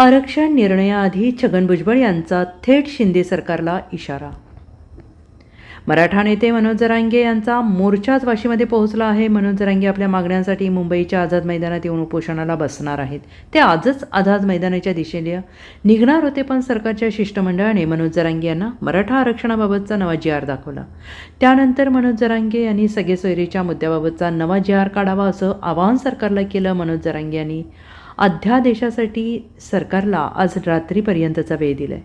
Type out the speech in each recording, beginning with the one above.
आरक्षण निर्णयाआधी छगन भुजबळ यांचा थेट शिंदे सरकारला इशारा. मराठा नेते मनोज जरांगे यांचा मोर्चाच वाशीमध्ये पोहोचला आहे. मनोज जरांगे आपल्या मागण्यांसाठी मुंबईच्या आझाद मैदानात येऊन उपोषणाला बसणार आहेत. ते आजच आझाद मैदानाच्या दिशेने निघणार होते पण सरकारच्या शिष्टमंडळाने मनोज जरांगे यांना मराठा आरक्षणाबाबतचा नवा जी आर दाखवला. त्यानंतर मनोज जरांगे यांनी सगळे सोयरीच्या मुद्द्याबाबतचा नवा जी आर काढावा असं आवाहन सरकारला केलं. मनोज जरांगे यांनी अध्यादेशासाठी सरकारला आज रात्रीपर्यंतचा वेळ दिलाय.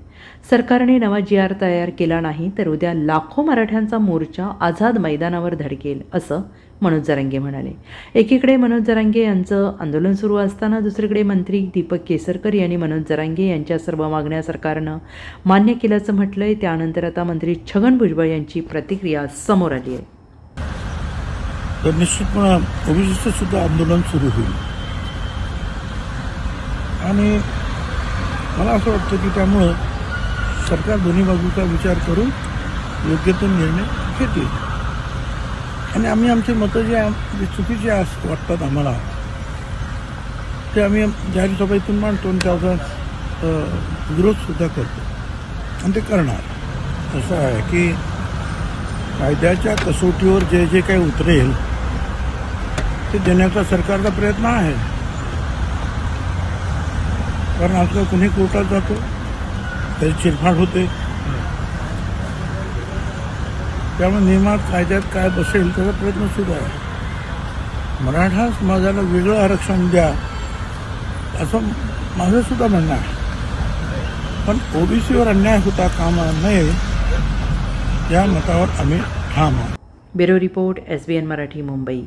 सरकारने नवा जी आर तयार केला नाही तर उद्या लाखो मराठ्यांचा मोर्चा आझाद मैदानावर धडकेल असं मनोज जरांगे म्हणाले. एकीकडे मनोज जरांगे यांचं आंदोलन सुरू असताना दुसरीकडे मंत्री दीपक केसरकर यांनी मनोज जरांगे यांच्या सर्व मागण्या सरकारनं मान्य केल्याचं म्हटलंय. त्यानंतर आता मंत्री छगन भुजबळ यांची प्रतिक्रिया समोर आली आहे. तर निश्चितपणे ओबीसीचं सुद्धा आंदोलन सुरू होईल. आणि मला असं वाटतं की त्यामुळं सरकार दोन्ही बाजूचा विचार करून योग्य तो निर्णय घेतील. आणि आम्ही आमची मतं जे जे चुकीचे आस वाटतात आम्हाला ते आम्ही जाहीर सभेतून मांडतो आणि त्याचा विरोधसुद्धा करतो. आणि ते करणार. असं आहे की कायद्याच्या कसोटीवर जे जे काही उतरेल ते देण्याचा सरकारचा प्रयत्न आहे. कारण आजकाल कुणी कोर्टात जातो त्याची चिरफाड होते. त्यामुळे नियमात कायद्यात काय बसेल त्याचा प्रयत्न सुरू आहे. मराठा समाजाला वेगळं आरक्षण द्या असं माझं सुद्धा म्हणणं आहे. पण ओबीसीवर अन्याय होता कामा नये या मतावर आम्ही ठाम आहोत. Bureau report S B N Marathi Mumbai.